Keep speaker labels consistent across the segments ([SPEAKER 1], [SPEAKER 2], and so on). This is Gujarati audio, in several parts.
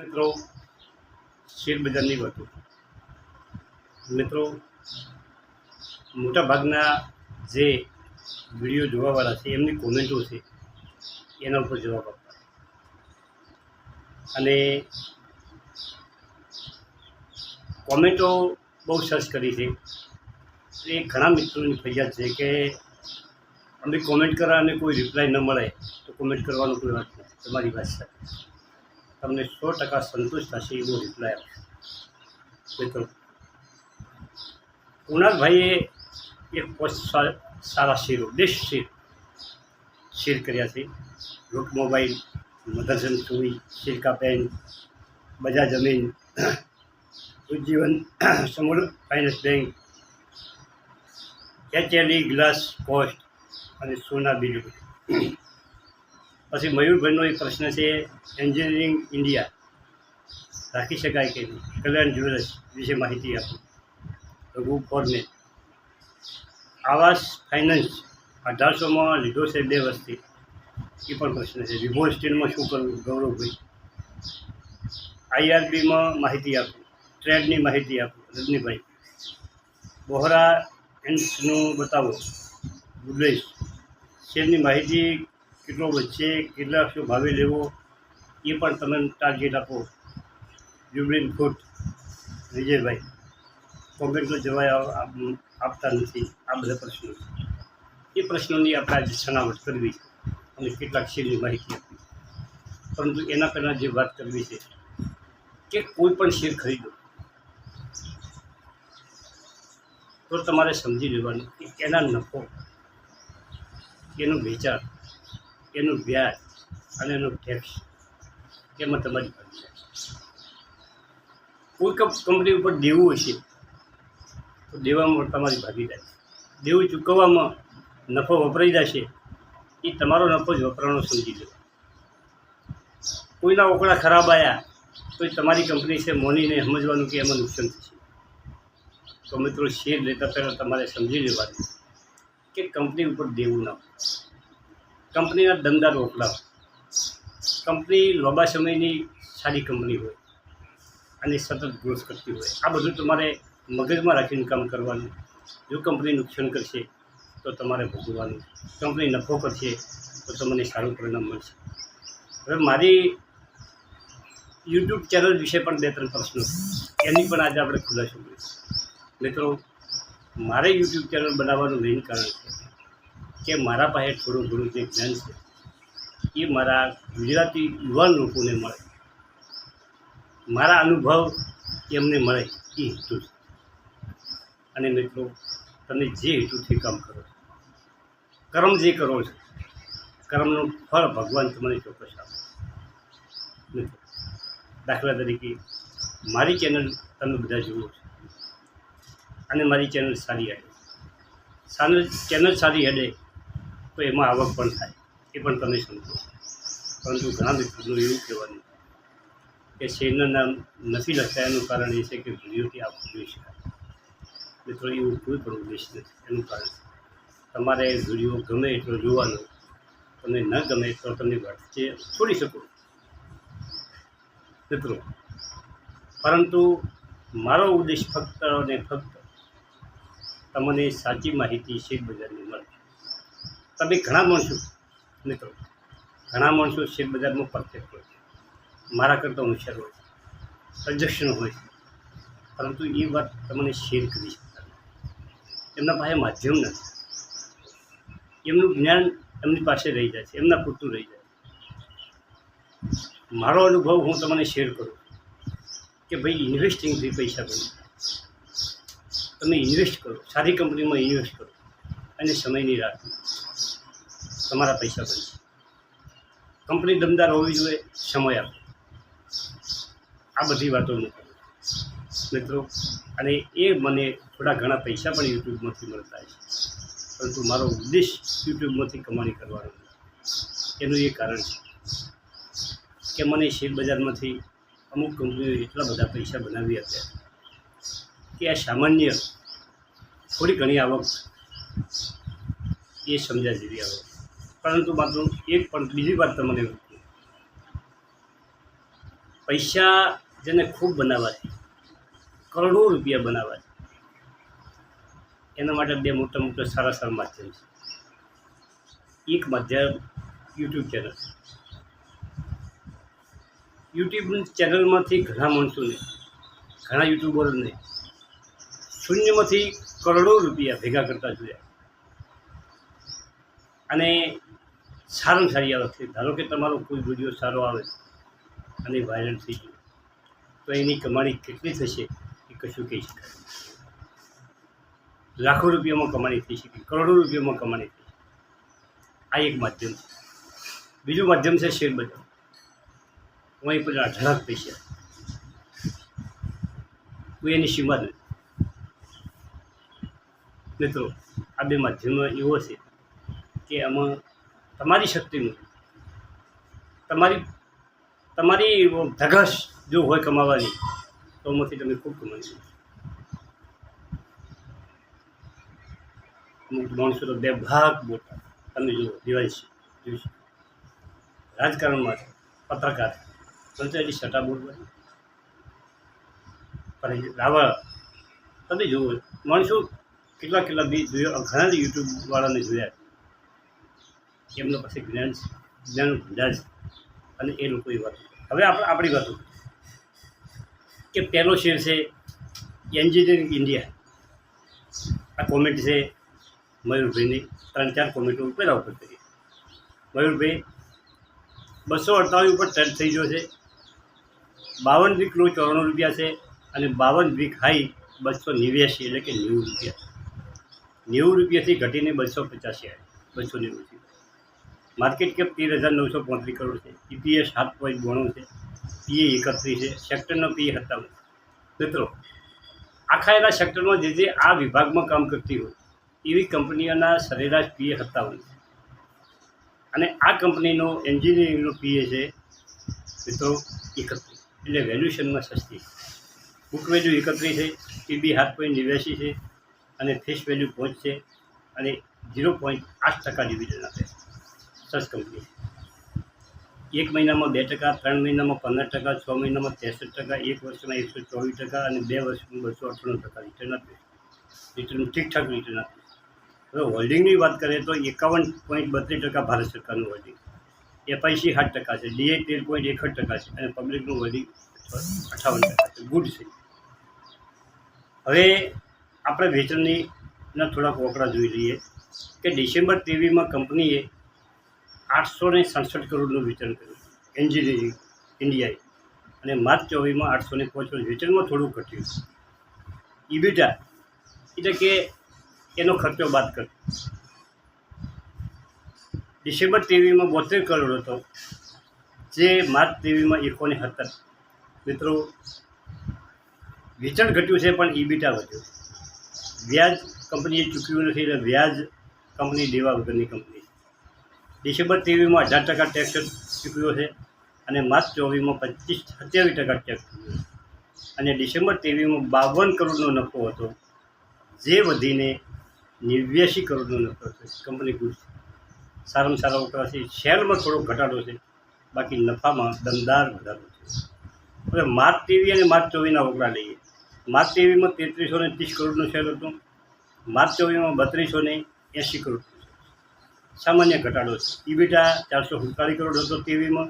[SPEAKER 1] મિત્રો શેરબજારની વાતો મિત્રો, મોટાભાગના જે વીડિયો જોવાવાળા છે, એમની કોમેન્ટો છે, એના ઉપર જવાબ આપવા અને કોમેન્ટો બહુ સર્ચ કરી છે. એ ઘણા મિત્રોની ફરિયાદ છે કે અમે કોમેન્ટ કરવા અને કોઈ રિપ્લાય ન મળે, તો કોમેન્ટ કરવાનો કોઈ વાત નથી. તમારી વાત છે તમને સો ટકા સંતોષ થશે એવો રિપ્લાય આપશે મિત્રો, કુણાલભાઈએ એક સારા શેરો બેસ્ટ શેર શેર કર્યા છે. રૂટ મોબાઈલ મધરસન સુઈ સિલ્કા પેન બજાજ જમીન ઉજ્જીવન સમૂહ, finance bank HLE glass post અને સોના બિલ પછી મયુરભાઈનો એક પ્રશ્ન છે એન્જિનિયરિંગ ઇન્ડિયા રાખી શકાય કે નહીં? કલ્યાણ જ્વેલર્સ વિશે માહિતી આપો. રઘુ ફોરને આવાસ ફાઇનાન્સ અઢારસોમાં લીધો છે બે વર્ષથી. એ પણ પ્રશ્ન છે. વિભો સ્ટીલમાં શું કરવું? ગૌરવભાઈ. આઈઆરબીમાં માહિતી આપો. ટ્રેડની માહિતી આપો. રજનીભાઈ. બોહરા એન્ડ્સનું બતાવો. ગુડલેશ શેરની માહિતી કેટલો વચ્ચે કેટલા શું ભાવે લેવો, એ પણ તમે ટાર્ગેટ આપો. જુબલીન ફૂટ વિજયભાઈ. કોમેન્ટનો જવાબ આપતા નથી. આ બધા પ્રશ્નો એ પ્રશ્નોની આપણે આજે છણાવટ કરવી અને કેટલાક શેરની માહિતી આપવી પરંતુ એના પહેલાં જે વાત કરવી છે કે કોઈ પણ શેર ખરીદો, તો તમારે સમજી લેવાનું કે એના નફો, એનું વેચાણ એનું વ્યાજ અને એનો ટેક્સ એમાં તમારી પાસે કોઈ કપ- કંપની ઉપર દેવું હશે, તો દેવામાં તમારી ભાગીદારી દેવું ચૂકવવામાં નફો વપરાઈ જશે, એ તમારો નફો જ વપરાણો સમજી લો. કોઈના ઓકળા ખરાબ આવ્યા તો એ તમારી કંપની છે, મોનીને સમજવાનું કે એમાં નુકસાન થશે. તો મિત્રો શેર લેતા પહેલાં તમારે સમજી લેવાનું કે કંપની ઉપર દેવું ના. કંપનીના દમદાર રોટલા કંપની લાંબા સમયની સારી કંપની હોય અને સતત ગ્રોથ કરતી હોય. આ બધું તમારે મગજમાં રાખીને કામ કરવાનું. જો કંપની નુકસાન કરશે, તો તમારે ભોગવવાનું. કંપની નફો કરશે, તો તમને સારું પરિણામ મળશે. હવે મારી યુટ્યુબ ચેનલ વિશે પણ બે ત્રણ પ્રશ્નો. એની પણ આજે આપણે ખુલાસો કરીશું. મિત્રો, મારે યુટ્યુબ ચેનલ બનાવવાનું મેઇન કારણ છે કે મારા પાસે થોડું ઘણું જે જ્ઞાન છે, એ મારા ગુજરાતી યુવાન લોકોને મળે. મારા અનુભવ એમને મળે એ હેતુ છે. અને મિત્રો, તમે જે હેતુથી કામ કરો કર્મ જે કરો છો, કર્મનું ફળ ભગવાન તમને ચોક્કસ આપે. મિત્રો, દાખલા તરીકે, મારી ચેનલ તમે બધા જુઓ છો, અને મારી ચેનલ સારી હેડે. ચેનલ સારી હેડે તો એમાં આવક પણ થાય. એ પણ તમે સમજો. પરંતુ ઘણા મિત્રોનું એવું કહેવાનું કે શેરના નામ નથી લખતા એનું કારણ એ છે કે વિડીયોથી આપ જોઈ શકાય મિત્રો, એવું કોઈ પણ ઉદ્દેશ નથી. એનું કારણ તમારે વીડિયો ગમે એટલો જોવાનો તમને ન ગમે તો તમે વચ્ચે છોડી શકો. મિત્રો, પરંતુ મારો ઉદ્દેશ ફક્ત અને ફક્ત તમને સાચી માહિતી શેર બજારની મળે. તમે ઘણા માણસો મિત્રો. ઘણા માણસો શેર બજારમાં પરફેક્ટ હોય છે. મારા કરતાં હોશિયાર હોય છે. સજેશન હોય છે. પરંતુ એ વાત તમને શેર કરી શકતા એમના પાસે માધ્યમ નથી. એમનું જ્ઞાન એમની પાસે રહી જાય છે, એમના પૂરતું રહી જાય મારો અનુભવ હું તમને શેર કરું કે ભાઈ ઇન્વેસ્ટિંગથી પૈસા બને. તમે ઇન્વેસ્ટ કરો, સારી કંપનીમાં ઇન્વેસ્ટ કરો અને સમયની રાહ. તમારા પૈસા બનશે કંપની દમદાર હોવી જોઈએ, સમય આપો. આ બધી વાતો હું કરું. મિત્રો, અને એ મને થોડા ઘણા પૈસા પણ યુટ્યુબમાંથી મળતા છે. પરંતુ મારો ઉદ્દેશ યુટ્યુબમાંથી કમાણી કરવાનો એનું એ કારણ છે કે મને શેર બજારમાંથી અમુક કંપનીઓ એટલા બધા પૈસા બનાવી આપ્યા કે આ સામાન્ય, થોડી ઘણી આવક એ સમજા જેવી આવક પરંતુ માત્ર એક પણ બીજી વાત તમને પૈસા જેને ખૂબ બનાવવા છે, કરોડો રૂપિયા બનાવવા છે, એના માટે બે મોટા મોટા સારા સારા માધ્યમ છે. એક માધ્યમ યુટ્યુબ ચેનલ યુટ્યુબ ચેનલમાંથી ઘણા માણસોને, ઘણા યુટ્યુબરોને શૂન્યમાંથી કરોડો રૂપિયા ભેગા કરતા જોયા. અને સારામાં સારી આવક છે ધારો કે તમારો કોઈ વીડિયો સારો આવે અને વાયરલ થઈ ગયો, તો એની કમાણી કેટલી થશે એ કશું કહી શકાય લાખો રૂપિયામાં કમાણી થઈ શકે, કરોડો રૂપિયામાં કમાણી થઈ શકે. આ એક માધ્યમ છે. બીજું માધ્યમ છે શેર બજાર. અહીં પર અઢળક પૈસા. કોઈ એની સીમા નથી. મિત્રો, આ બે માધ્યમો એવો છે કે આમાં તમારી શક્તિનું. તમારી તમારી ધગશ જો હોય કમાવાની, તો એમાંથી તમે ખૂબ કમાઈ શકો. અમુક માણસો તો બે ભાગ મોટા તમે જુઓ, દિવાળી જોઈ શકો રાજકારણમાં છે, પત્રકાર પંચાયતી સટ્ટા બોલવાની પણ રાવળ તમે જુઓ, માણસો કેટલા કેટલા બી જોયો, ઘણા યુટ્યુબવાળાને જોયા એમનો પાસે જ્ઞાન છે, જ્ઞાન ભંડાર છે. અને એ લોકો એ વાત હવે આપણે આપણી વાતો. કે પહેલો શેર છે એન્જિનિયરિંગ ઇન્ડિયા આ કોમેન્ટ છે મયુરભાઈની. ત્રણ ચાર કોમેન્ટો પહેલાં ઉપર કરી મયુરભાઈ, બસો અડતાલીસ ઉપર ટચ થઈ ગયો છે. બાવન વીક લો ચોરાણું રૂપિયા છે અને બાવન વીક હાઈ બસો નેવ્યાસી એટલે કે નેવું રૂપિયા. નેવું રૂપિયાથી ઘટીને બસો પચાસી આવે. બસો નેવું માર્કેટ કેપ તેર હજાર નવસો પોત્રીસ કરોડ છે. ઈપીએસ સાત પોઈન્ટ બોણું છે. પીએ એકત્રીસ છે. સેક્ટરનો પીએ સત્તાવન મિત્રો, આખા એના સેક્ટરમાં જે જે આ વિભાગમાં કામ કરતી હોય, એવી કંપનીઓના સરેરાશ પીએ સત્તાવન છે. અને આ કંપનીનો એન્જિનિયરિંગનો પીએ છે, મિત્રો, એકત્રીસ. એટલે વેલ્યુશનમાં સસ્તી બુક વેલ્યુ એકત્રીસ છે. પીબી સાત પોઈન્ટ નેવ્યાસી છે. અને ફેસ વેલ્યુ પાંચ છે. અને ઝીરો પોઈન્ટ આઠ ટકા ડિવિઝન આપે છે. સસ કંપની એક મહિનામાં બે ટકા, ત્રણ મહિનામાં પંદર ટકા, છ મહિનામાં ત્રેસઠ ટકા, એક વર્ષમાં એકસો ચોવીસ ટકા અને બે વર્ષમાં બસો અઠ્ઠાણું ટકા રિટર્ન આપે રિટર્ન ઠીકઠાક રિટર્ન આપે હવે હોલ્ડિંગની વાત કરીએ તો એકાવન પોઈન્ટ બત્રીસ ટકા ભારત સરકારનું હોલ્ડિંગ એફઆઈસી સાત ટકા છે ડીએ તેર પોઈન્ટ એકસઠ ટકા છે અને પબ્લિકનું હોલ્ડિંગ અઠાવન ટકા છે. ગુડ છે. હવે આપણે વેચાણની થોડાક વોકડા જોઈ લઈએ કે ડિસેમ્બર તેવીસમાં કંપનીએ આઠસો ને સડસઠ કરોડનું વેચાણ કર્યું. એન્જિનિયરિંગ ઇન્ડિયાએ અને માર્ચ ચોવીસમાં આઠસો ને પંચોતેર. વેચાણમાં થોડું ઘટ્યું. ઈબીટા, એટલે કે એનો ખર્ચો બાદ કર. ડિસેમ્બર તેવીસમાં બોતેર કરોડ હતો. જે માર્ચ તેવીસમાં એકોને સત્તર. મિત્રો વેચાણ ઘટ્યું છે, પણ ઈબીટા વધ્યું. વ્યાજ કંપનીએ ચૂક્યું નથી, એટલે વ્યાજ કંપની દેવા વગરની કંપની ડિસેમ્બર ત્રેવીસમાં અઢાર ટકા ટેક્સ ચૂકવ્યો છે અને માર્ચ ચોવીસમાં પચીસ, સત્યાવીસ ટકા ટેક્સ ચૂકવ્યો અને ડિસેમ્બર ત્રેવીસમાં બાવન કરોડનો નફો હતો. જે વધીને નેવ્યાસી કરોડનો નફો છે કંપની ગુડ સારામાં સારા વપરાશ છે શેરમાં થોડો ઘટાડો છે. બાકી નફામાં દમદાર વધારો છે. હવે માર્ચ ટીવી અને માર્ચ ચોવીસના વપરા લઈએ. માર્ચ ટીવીમાં તેત્રીસો ને ત્રીસ કરોડનો શેર હતો. માર્ચ ચોવીસમાં બત્રીસો ને એંસી કરોડ. સામાન્ય ઘટાડો છે. ઇબીટા ચારસો સુડતાલીસ કરોડ હતો તેવીમાં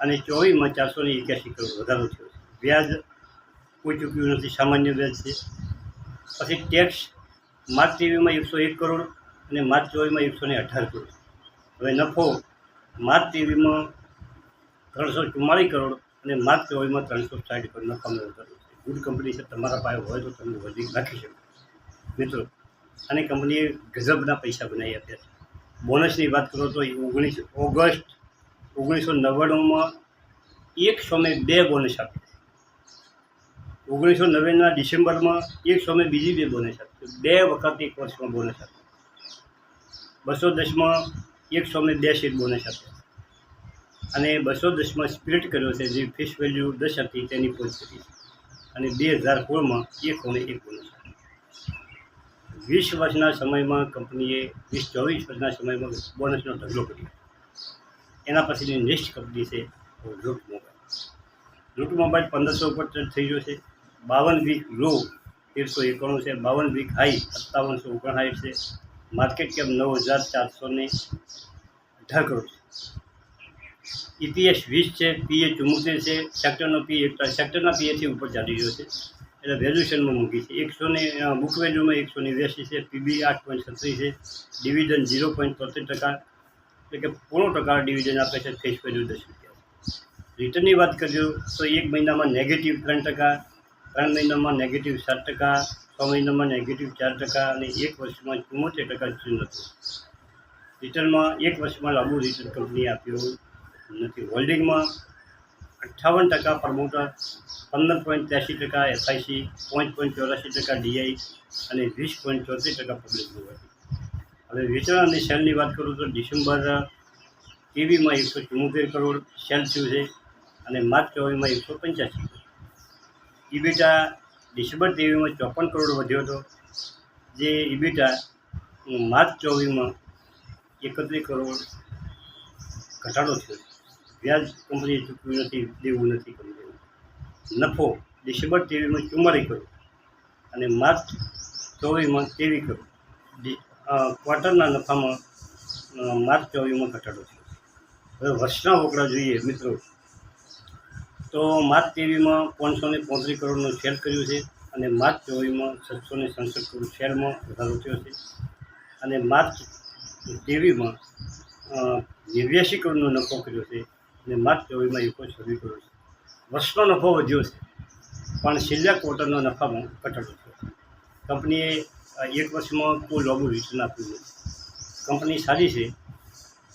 [SPEAKER 1] અને ચોવીસમાં ચારસો ને એક્યાસી કરોડ વધારો થયો છે. વ્યાજ કોઈ ચૂક્યું નથી, સામાન્ય વ્યાજ છે. પછી ટેક્સ માર્ચ ટીવીમાં એકસો એક કરોડ અને માર્ચ ચોવીસમાં એકસો ને અઢાર કરોડ. હવે નફો માર્ચ ટીવીમાં ત્રણસો ચુમ્માળીસ કરોડ અને માર્ચ ચોવીસમાં ત્રણસો સાઠ કરોડ નફાનો વધારો છે. ગુડ કંપની છે, તમારા પાસે હોય તો તમે વધી રાખી શકો. મિત્રો અને કંપનીએ ગજબના પૈસા બનાવી આપ્યા છે. બોનસની વાત કરો તો ઓગણીસ, ઓગસ્ટ ઓગણીસો નવ્વાણુંમાં એક સોમે બે બોનસ આપી. ઓગણીસો નવ્વાણુંના ડિસેમ્બરમાં એક સોમે બીજી બે બોનસ આપી. બે વખત એક વર્ષમાં બોનસ આપી. બસો દસમાં એક સોમે બે સીટ બોનસ આપ્યા અને બસો દસમાં સ્પ્લિટ કર્યો છે, જે ફિશ વેલ્યુ દસ હતી, તેની પોચ કરી અને બે હજાર સોળમાં એક સોમે એક બોનસ વીસ વર્ષના સમયમાં કંપનીએ, વીસ ચોવીસ વર્ષના સમયમાં બોનસનો ઢગલો કર્યો. એના પછીની નેક્સ્ટ કંપની છે રૂટ મોબાઈલ રૂટ મોબાઈલ પંદરસો ઉપર ટચ થઈ ગયો છે. બાવન વીક લો તેરસો એકાણું છે. બાવન વીક હાઈ સત્તાવનસો ઓગણસાઠ છે. માર્કેટ કેપ નવ હજાર ચારસો ને અઢાર કરોડ છે. ઇપીએસ વીસ છે પીએ ચુમ્મોતેર છે. સેક્ટરનો પી એકતા સેક્ટરના પીએથી ઉપર ચાલી રહ્યો છે. એટલે વેલ્યુએશનમાં મૂકી છે. એકસો ને બુક વેલ્યુમાં એકસો નેવ્યાસી છે પીબી આઠ પોઈન્ટ છત્રીસ છે ડિવિઝન ઝીરો પોઈન્ટ તોતેર ટકા, એટલે કે પોણો ટકા ડિવિઝન આપે છે ફેસ વેલ્યુ દસ રૂપિયા. રિટર્નની વાત કરજો તો એક મહિનામાં નેગેટિવ ત્રણ ટકા, ત્રણ મહિનામાં નેગેટિવ સાત ટકા, છ મહિનામાં નેગેટિવ ચાર ટકા અને એક વર્ષમાં ચુમ્મોતેર ટકા રિટર્ન હતું. રિટર્નમાં એક વર્ષમાં લાંબુ રિટર્ન કંપનીએ આપ્યું નથી. હોલ્ડિંગમાં અઠ્ઠાવન ટકા પ્રમોટર પંદર પોઈન્ટ ત્યાસી ટકા એફઆઈસી, પાંચ પોઈન્ટ ચોરાસી ટકા ડીઆઈ અને વીસ પોઈન્ટ ચોત્રીસ ટકા પબ્લિક હતી હવે વેચાણ અને સેલની વાત કરું તો ડિસેમ્બર ટીવીમાં એકસો ચુમ્મોતેર કરોડ સેલ થયું છે અને માર્ચ ચોવીસમાં એકસો પંચ્યાસી ઇબીટા ડિસેમ્બર ટીવીમાં ચોપન કરોડ વધ્યો હતો, જે ઇબીટા માર્ચ ચોવીસમાં એકત્રીસ કરોડ ઘટાડો થયો વ્યાજ કંપનીએ ચૂકવ્યું નથી, દેવું નથી કંપનીએ નફો ડિસેમ્બર ટીવીમાં ચુમ્માલીસ કરોડ અને માર્ચ ચોવીસમાં ત્રેવીસ કરોડ ક્વાર્ટરના નફામાં માર્ચ ચોવીસમાં ઘટાડો થયો. હવે વર્ષના વકડા જોઈએ મિત્રો. તો માર્ચ ત્રેવીસમાં પાંચસો ને પોત્રીસ કરોડનું શેર કર્યું છે અને માર્ચ ચોવીસમાં છસો ને સડસઠ કરોડ શેરમાં વધારો થયો છે. અને માર્ચ ત્રેવીસમાં નેવ્યાસી કરોડનો નફો કર્યો છે અને માર્ચ ચોવીસમાં એકો છવ્વીસ કરોડ છે. વર્ષનો નફો વધ્યો છે. પણ છેલ્લા ક્વાર્ટરનો નફામાં ઘટાડો થયો. કંપનીએ એક વર્ષમાં કોઈ લોબુ રિટર્ન આપ્યું નથી. કંપની સારી છે,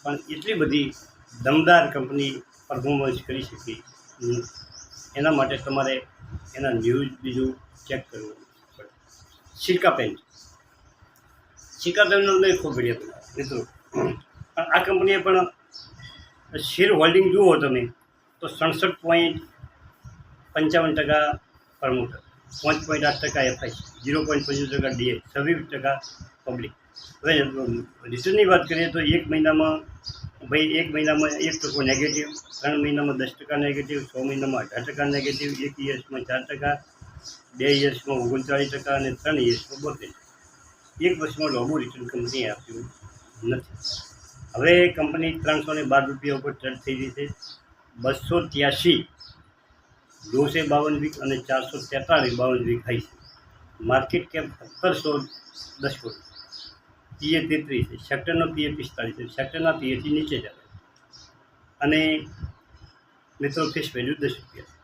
[SPEAKER 1] પણ એટલી બધી દમદાર કંપની પરફોર્મન્સ કરી શકી. એના માટે તમારે એના ન્યૂઝ બીજું ચેક કરવું પડે. સિરકા પેન સિરકા પેનનો નહીં ખૂબ બનાવે મિત્રો. પણ આ કંપનીએ પણ શેર હોલ્ડિંગ જુઓ તમે, તો સડસઠ પોઈન્ટ પંચાવન ટકા પ્રમોટર, પાંચ પોઈન્ટ આઠ ટકા એફઆઈ ઝીરો પોઈન્ટ પચીસ ટકા ડીએ, છવ્વીસ ટકા પબ્લિક. હવે રિટર્નની વાત કરીએ તો એક મહિનામાં, ભાઈ, એક મહિનામાં એક ટકો નેગેટિવ ત્રણ મહિનામાં દસ ટકા નેગેટિવ છ મહિનામાં અઢાર ટકા નેગેટિવ એક ઇયર્સમાં ચાર ટકા, બે ઇયર્સમાં ઓગણચાળીસ ટકા અને ત્રણ ઇયર્સમાં બોતેર એક વર્ષમાં લોબો રિટર્ન કંપનીએ આપ્યું નથી. હવે કંપની ત્રણસો ને બાર રૂપિયા ઉપર ટ્રેડ થઈ રહી છે. બસો ત્યાસી છે બાવન વીક અને ચારસો તેતાળીસ બાવન વીક હાઈ છે. માર્કેટ કેપ સત્તરસો દસ કરોડ પીએ તેત્રીસ છે. સેક્ટરનો પીએ પિસ્તાળીસ છે. સેક્ટરના પીએથી નીચે ચાલે અને મિત્રો ફેસ વેલ્યુ દસ રૂપિયા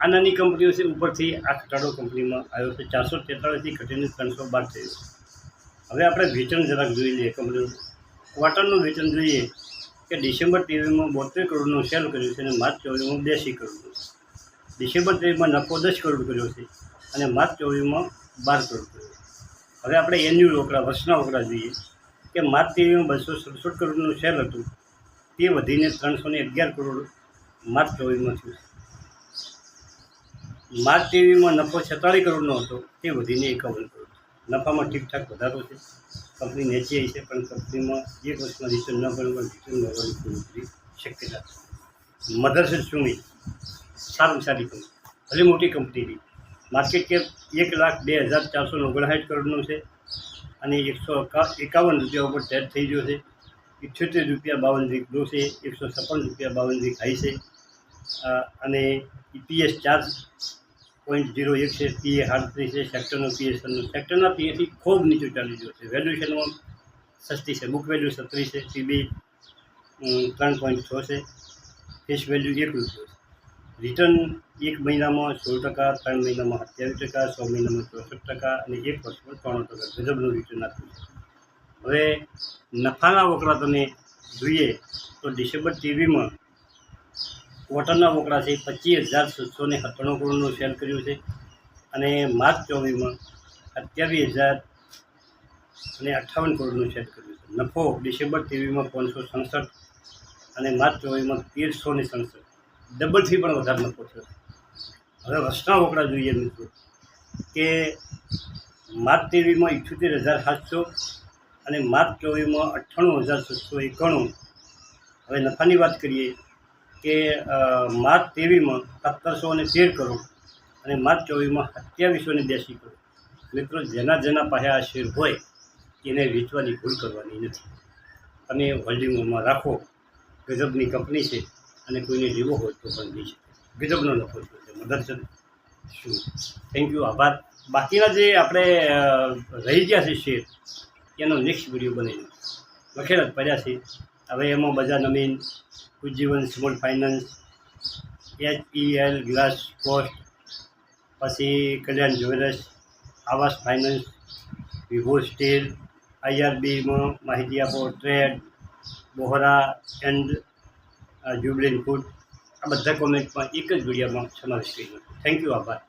[SPEAKER 1] આ નાની કંપનીઓ છે, ઉપરથી આ ઘટાડો કંપનીમાં આવ્યો છે. ચારસો તેતાળીસથી ઘટીને ત્રણસો બાર થયું હવે આપણે વેચાણ જરાક જોઈ લઈએ કંપનીનું ક્વાર્ટરનું વેચાણ જોઈએ કે ડિસેમ્બર ટીવીમાં બોતેર કરોડનું સેલ કર્યું છે અને માર્ચ ચોવીસમાં બ્યાસી કરોડનું. ડિસેમ્બર ટીવીમાં નફો દસ કરોડ કર્યો છે અને માર્ચ ચોવીસમાં બાર કરોડ કર્યો હવે આપણે એન્યુઅલ વકરા વર્ષના વકરા જોઈએ કે માર્ચ ટીવીમાં બસો સડસઠ કરોડનું શેર હતું. તે વધીને ત્રણસો ને અગિયાર કરોડ માર્ચ ચોવીસમાં થયું માર્ચ ટીવીમાં નફો છેતાળીસ કરોડનો હતો. તે વધીને એકાવન કરોડ નફામાં ઠીકઠાક વધારો છે. કંપની નીચે છે, પણ કંપનીમાં એક વર્ષમાં રિટર્ન ન ગણવા રિટર્ન ન પૂરી શક્યતા છે. મધરસન સુમી સારું સારી કંપની. ભલે મોટી કંપનીની માર્કેટ કેપ એક લાખ બે હજાર ચારસો ઓગણસાઠ કરોડનું છે અને એકસો એકા- એકાવન રૂપિયા ઉપર ટેટ થઈ ગયો છે. ઇઠ્યોતેર રૂપિયા બાવન વીક લો છે, એકસો છપ્પન રૂપિયા બાવન વીક હાઈ છે. અને ઇપીએસ ચાર પોઈન્ટ ઝીરો એક છે પીએ હાડત્રીસ છે સેક્ટરનો પીએસએલનો સેક્ટરના પીએથી ખૂબ નીચું ચાલી રહ્યો છે. વેલ્યુએશનમાં સસ્તી છે. બુક વેલ્યુ સત્રીસ છે સીબી ત્રણ પોઈન્ટ છ છે. ફેસ વેલ્યુ એક રૂપિયો છે. રિટર્ન એક મહિનામાં સોળ ટકા, ત્રણ મહિનામાં સત્યાવીસ ટકા, છ મહિનામાં ચોસઠ ટકા અને એક વર્ષમાં ત્રણ ટકા ગજબનું રિટર્ન આપ્યું છે. હવે નફાના વકરા તમે જોઈએ તો ડિસેમ્બર ટીવીમાં ક્વાર્ટરના વકરા છે પચીસ હજાર સાતસો ને સત્તાણું કરોડનું સેલ કર્યું છે અને માર્ચ ચોવીસમાં અઠ્યાવીસ હજાર અને અઠ્ઠાવન કરોડનું સેલ કર્યું છે. નફો ડિસેમ્બર ટીવીમાં પાંચસો સડસઠ અને માર્ચ ચોવીસમાં તેરસો ને સડસઠ. ડબલથી પણ વધારે નફો થયો હવે વર્ષના વોકડા જોઈએ મિત્રો, કે માર્ચ ટીવીમાં ઇઠ્યોતેર હજાર સાતસો અને માર્ચ ચોવીસમાં અઠ્ઠાણું હજાર છસો એકાણું. હવે નફાની વાત કરીએ કે માત તેવીસમાં સત્તરસો અને તેર કરોડ અને માર્ચ ચોવીસમાં સત્યાવીસો ને બ્યાસી કરોડ. મિત્રો, જેના જેના પાસે આ શેર હોય, એને વેચવાની ભૂલ કરવાની નથી. તમે હોલ્ડિંગોમાં રાખો, ગજબની કંપની છે અને કોઈને લેવો હોય તો પણ લઈ શકે ગજબનો નફો છો તે મદરસન શું? થેન્ક યુ આભાર. બાકીના જે આપણે રહી ગયા છે શેર, એનો નેક્સ્ટ વીડિયો બની લખેલા જ પડ્યા છે. હવે એમાં બજાર નમીન Ujjivan small finance HEL glass cost પછી Kalyan jewellers Aavas finance Vibhor steel આઈઆરબીમાં માહિતી આપો ટ્રેડ બોહરા એન્ડ જ્યુબલિન ફૂડ આ બધા કોમેન્ટમાં એક જ વિડીયોમાં સમાવેશ કર્યો થેન્ક યુ આભાર.